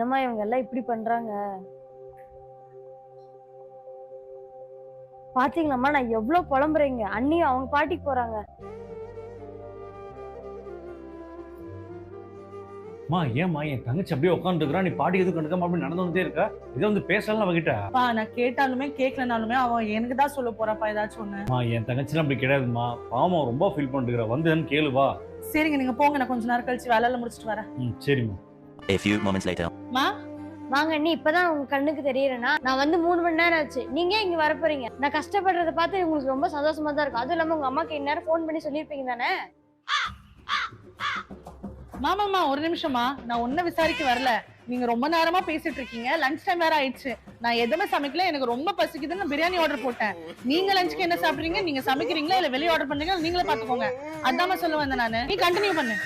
என்னம்மா இவங்க எல்லாம் இப்படி பண்றாங்க? பாத்தீங்களாம்மா நான் எவ்வளவு புலம்புறேங்க? அண்ணியும் அவங்க பாட்டிக்கு போறாங்க. அம்மா ஏம்மா என் தங்கச்சி அப்படியே உட்காந்துருக்கா நீ பாட்டி எதுவும் கண்டுக்காம அப்படி நடந்து வந்துட்டே இருக்கா? இதை வந்து பேசலாம் அவகிட்ட? பா நான் கேட்டாலுமே கேட்கலனாலுமே அவன் எனக்கு தான் சொல்ல போறாப்பா ஏதாச்சும் ஒண்ணு. அம்மா என் தங்கச்சிலாம் அப்படி கிடையாதும்மா பாவம் ரொம்ப ஃபீல் பண்ணிருக்கா வந்து கேளு வா. சரிங்க நீங்க போங்க நான் கொஞ்ச நேரம் கழிச்சு வேலையில முடிச்சிட்டு வரேன். ம் சரிம்மா. A few moments later. மா வாங்க அண்ணி இப்பதான் உங்க கண்ணுக்கு தெரியறேன்னா நான் வந்து மூணு மணி நேரம் ஆச்சு. நீங்க ஏன் இங்க வர போறீங்க? நான் கஷ்டப்படுறத பார்த்து உங்களுக்கு ரொம்ப சந்தோஷமா தான் இருக்கும். அதுவும் இல்லாம உங்க அம்மாக்கு இந்நேரம் ஃபோன் பண்ணி சொல்லியிருப்பீங்க தானே? மாமாமா ஒரு நிமிஷமா நான் ஒன்னும் விசாரிக்க வரல. நீங்க ரொம்ப நேரமா பேசிட்டு இருக்கீங்க. லஞ்ச் டைம் வேற ஆயிடுச்சு. நான் எதுவுமே சமைக்கல. எனக்கு ரொம்ப பசிக்குதுன்னு பிரியாணி ஆர்டர் போட்டேன். நீங்க லஞ்சுக்கு என்ன சாப்பிடுறீங்க? நீங்க சமைக்கிறீங்களா? இல்ல வெளியே ஆர்டர் பண்றீங்களா? நீங்களே பாத்துக்கோங்க அதாம சொல்ல வந்தேன் நானு. நீ கண்டினியூ பண்ணு.